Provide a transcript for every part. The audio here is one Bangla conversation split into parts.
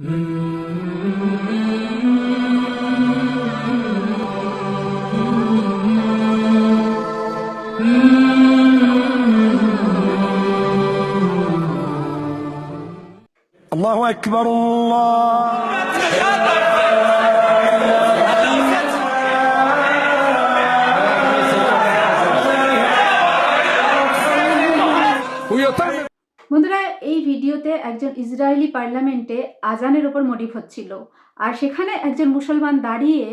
الله أكبر الله. একজন ইসরায়েলি পার্লামেন্টে আজানের ওপর মডিফ হচ্ছিল আর সেখানে একজন মুসলমান দাঁড়িয়ে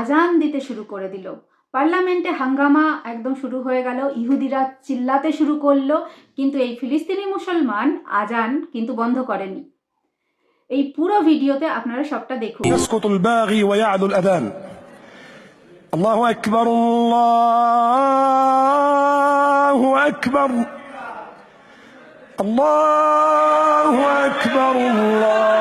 আজান দিতে শুরু করে দিল। পার্লামেন্টে হাঙ্গামা একদম শুরু হয়ে গেল, ইহুদিরা চিল্লাতে শুরু করল, কিন্তু এই ফিলিস্তিনি মুসলমান আজান কিন্তু বন্ধ করেনি। এই পুরো ভিডিওতে আপনারা সবটা দেখুন। আল্লাহু আকবার আল্লাহু আকবার الله أكبر الله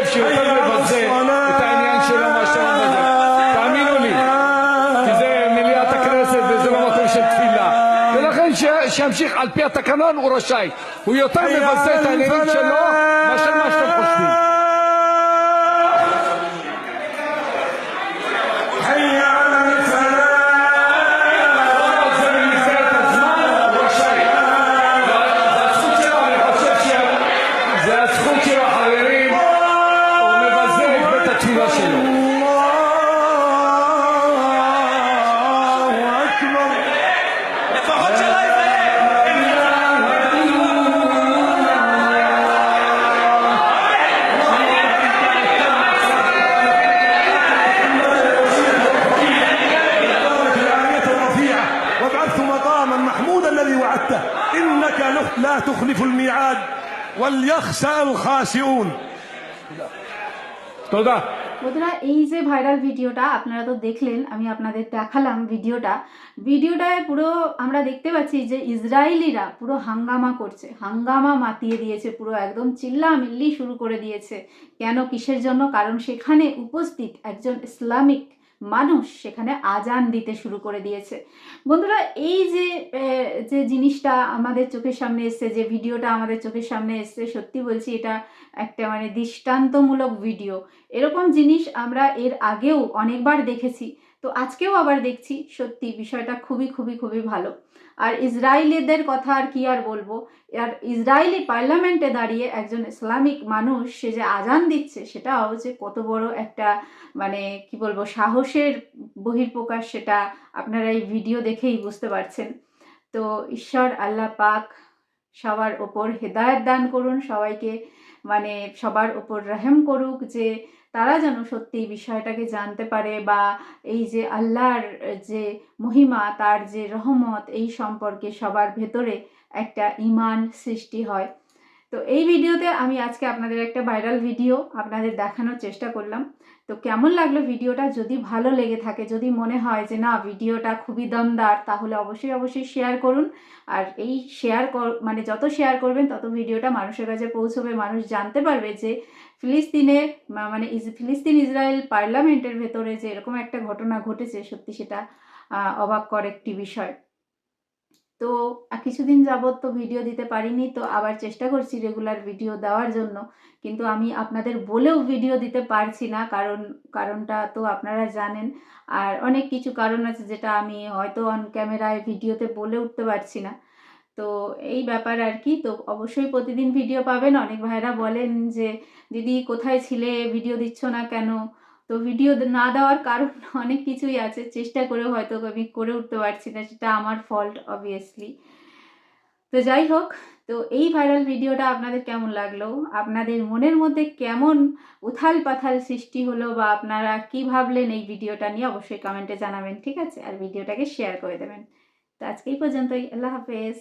חושב שיותר מבזה את העניין שלו מאשר מבזה. תאמינו לי. כי זה מליאת הכנסת וזה לא מקום של תפילה. ולכן ש- שימשיך על פי התקנון הוא רשאי. הוא יותר מבזה את העניינים שלו מאשר מה שאתם חושבים. لا تخلف الميعاد وليخشى الخاشعون তোদা বন্ধুরা, এই যে ভাইরাল ভিডিওটা আপনারা তো দেখলেন, আমি আপনাদের দেখালাম ভিডিওটা। ভিডিওটায় পুরো আমরা দেখতে পাচ্ছি যে ইসরায়েলিরা পুরো হাঙ্গামা করছে। হাঙ্গামা মাতিয়ে দিয়েছে, পুরো একদম চিল্লা মিল্লি শুরু করে দিয়েছে। কেন, কিসের জন্য? কারণ সেখানে উপস্থিত একজন ইসলামিক মানুষ সেখানে আজান দিতে শুরু করে দিয়েছে। বন্ধুরা, এই যে যে জিনিসটা আমাদের চোখের সামনে এসছে, যে ভিডিওটা আমাদের চোখের সামনে এসছে, সত্যি বলছি এটা একটা মানে দৃষ্টান্তমূলক ভিডিও। এরকম জিনিস আমরা এর আগেও অনেকবার দেখেছি। তো আজকেও আবার দেখছি সত্যি বিষয়টা খুবই খুবই খুবই ভালো। আর ইসরায়েলিদের কথা আর কি আর বলব? আর ইসরায়েলি পার্লামেন্টে দাঁড়িয়ে একজন ইসলামিক মানুষ সে যে আজান দিচ্ছে, সেটাও যে কত বড় একটা মানে কি বলব, সাহসের বহির্প্রকাশ সেটা আপনারা এই ভিডিও দেখেই বুঝতে পারছেন। তো ঈশ্বর, আল্লাহ পাক সবার ওপর হেদায়ত দান করুন, সবাইকে মানে সবার ওপর রহেম করুক যে তারা যেন সত্যি বিষয়টাকে জানতে পারে বা এই যে আল্লাহর যে মহিমা, তার যে রহমত, এই সম্পর্কে সবার ভেতরে একটা ইমান সৃষ্টি হয়। তো এই ভিডিওতে আমি আজকে আপনাদের একটা ভাইরাল ভিডিও আপনাদের দেখানোর চেষ্টা করলাম। তো কেমন লাগল ভিডিওটা? যদি ভালো লেগে থাকে, যদি মনে হয় যে না, ভিডিওটা খুবই দমদার, তাহলে অবশ্যই অবশ্যই শেয়ার করুন। আর এই শেয়ার মানে যত শেয়ার করবেন, তত ভিডিওটা মানুষের কাছে পৌঁছবে। মানুষ জানতে পারবে যে ফিলিস্তিনে মানে ফিলিস্তিন, ইসরায়েল পার্লামেন্টের ভেতরে যে এরকম একটা ঘটনা ঘটেছে, সত্যি সেটা অবাক কর একটি বিষয়। তো কিছুদিন যাবত তো ভিডিও দিতে পারিনি, তো আবার চেষ্টা করছি রেগুলার ভিডিও দেওয়ার জন্য। কিন্তু আমি আপনাদের বলেও ভিডিও দিতে পারছি না, কারণ, কারণটা তো আপনারা জানেন। আর অনেক কিছু কারণ আছে যেটা আমি হয়তো অন ক্যামেরায় ভিডিওতে বলে উঠতে পারছি না। তো এই ব্যাপার আর কি, তো অবশ্যই প্রতিদিন ভিডিও পাবেন। অনেক ভাইরা বলেন যে, দিদি কোথায় ছিলে? ভিডিও দিচ্ছ না কেন? তো ভিডিও না দেওয়ার কারণ অনেক কিছুই আছে। চেষ্টা করেও হয়তো আমি করে উঠতে পারছি না, সেটা আমার ফল্ট অবভিয়াসলি তো যাই হোক, তো তো এই ভাইরাল ভিডিওটা আপনাদের কেমন লাগল? আপনাদের মনের মধ্যে কেমন উথাল পাথাল সৃষ্টি হলো বা আপনারা কি ভাবলেন এই ভিডিওটা নিয়ে অবশ্যই কমেন্টে জানাবেন, ঠিক আছে? আর ভিডিওটাকে শেয়ার করে দেবেন। তো আজকে এই পর্যন্তই, আল্লাহ হাফেজ।